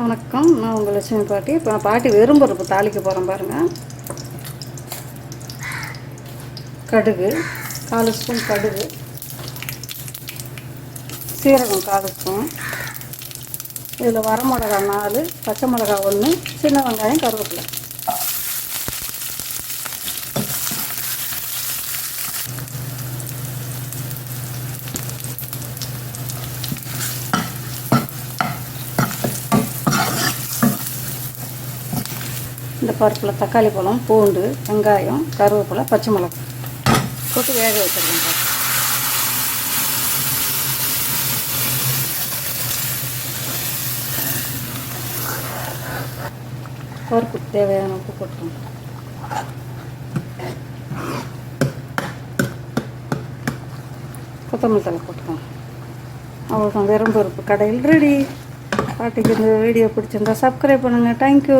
வணக்கம். நான் உங்கள் லட்சுமி பாட்டி. இப்போ நான் பாட்டி வெறும் பருப்பு தாளிக்க போகிறேன் பாருங்கள் கடுகு கால் ஸ்பூன் கடுகு சீரகம் கால் ஸ்பூன். இதில் வரமிளகா நாலு பச்சை மிளகா ஒன்று சின்ன வெங்காயம் கருவேப்பிலை. இந்த பருப்பில் தக்காளி பழம் பூண்டு வெங்காயம் கருவேப்பிலை பச்சை மிளகாய். போட்டு வேக வச்சுருக்கேன் பருப்பு பருப்புக்கு தேவையான உப்பு போட்டுருங்க கொத்தமல்லி தலை போட்டுக்கோங்க. அவ்வளோதான் வெறும் பருப்பு கடையில் ரெடி பாட்டிக்கு இந்த வீடியோ பிடிச்சிருந்தா சப்ஸ்கிரைப் பண்ணுங்கள் தேங்க்யூ